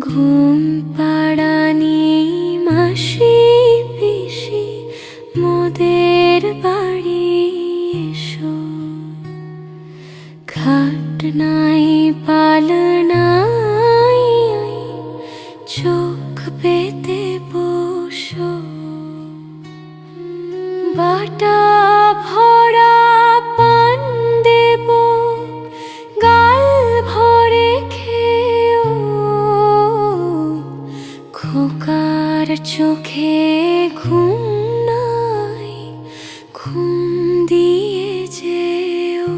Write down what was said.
ঘুম পাড়ানি মাসি পিসি মোদের বাড়ি এসো। খাট নাই পাল চোখ পেতে বসো। বাটা খোকার চোখে ঘুম নাই ঘুম দিয়ে যেও।